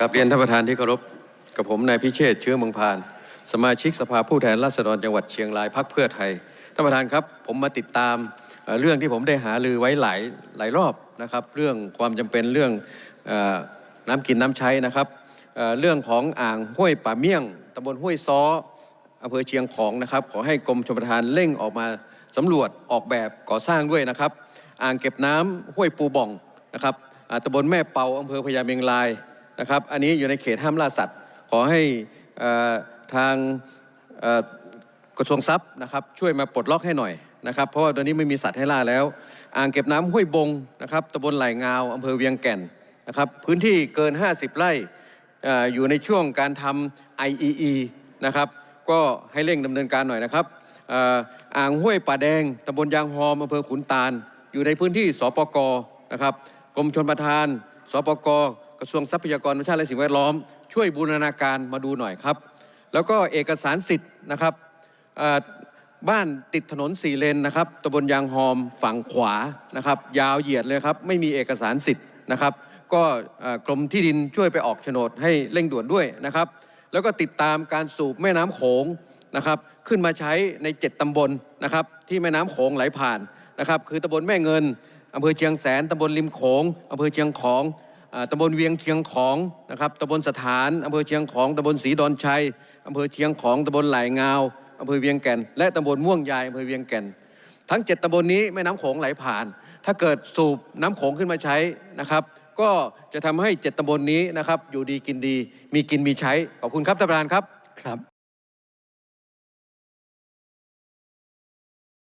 กับเรียนท่านประธานที่เคารพกับผมนายพิเชษเชื้อเมืองพาน สมาชิกสภาผู้แทนราษฎรจังหวัดเชียงรายพักเพื่อไทยท่านประธานครับผมมาติดตามเรื่องที่ผมได้หาลือไว้หลายหลายรอบนะครับ เรื่องความจำเป็นเรื่องอน้ำกินน้ำใช้นะครับเรื่องของอ่างห้วยป่าเมี่ยงตำบลห้วยซ้ออำเภอเชียงของนะครับ ขอให้กรมชลประทานเร่งออกมาสำรวจออกแบบก่อสร้างด้วยนะครับ อ่างเก็บน้ำห้วยปูบ่องนะครับตำบลแม่เปาอำเภอพญาเมงราย นะครับ อันนี้อยู่ในเขตห้ามล่าสัตว์ ขอให้ทางกระทรวงทรัพย์นะครับช่วยมาปลดล็อกให้หน่อยนะครับ เพราะว่าตอนนี้ไม่มีสัตว์ให้ล่าแล้ว อ่างเก็บน้ำห้วยบงนะครับตำบลไหลงาวอำเภอเวียงแก่นนะครับ พื้นที่เกิน 50 ไร่อ่อยู่ในช่วงการทำ IEE นะครับ ก็ให้เร่งดำเนินการหน่อยนะครับอ่ออ่างห้วยป่าแดงตำบลยางหอมอำเภอขุนตาล อยู่ในพื้นที่สปกนะครับกรมชนประทาน สปก กระทรวงทรัพยากรธรรมชาติและสิ่งแวดล้อม ช่วยบูรณาการมาดูหน่อยครับ แล้วก็เอกสารสิทธิ์นะครับบ้านติดถนนสี่เลนนะครับตำบลยางหอมฝั่งขวานะครับ ยาวเหยียดเลยครับ ไม่มีเอกสารสิทธิ์นะครับ ก็กรมที่ดินช่วยไปออกโฉนดให้เร่งด่วนด้วยนะครับ แล้วก็ติดตามการสูบแม่น้ำโขงนะครับ ขึ้นมาใช้ใน 7ตำบลนะครับ ที่แม่น้ำโขงไหลผ่านนะครับ คือตำบลแม่เงินอำเภอเชียงแสนตำบลริมโขงอำเภอเชียงของ ตำบลเวียงเชียงของนะครับตำบลสถานอำเภอเชียงของตำบลศรีดอนชัยอำเภอเชียงของตำบลไหลงาวอำเภอเวียงแก่น และตำบลม่วงยายอำเภอเวียงแก่น ทั้ง 7ตำบลนี้แม่น้ำโขงไหลผ่าน ถ้าเกิดสูบน้ำโขงขึ้นมาใช้นะครับ ก็จะทำให้ 7ตำบลนี้นะครับอยู่ดีกินดี มีกินมีใช้ขอบคุณครับท่านประธานครับครับ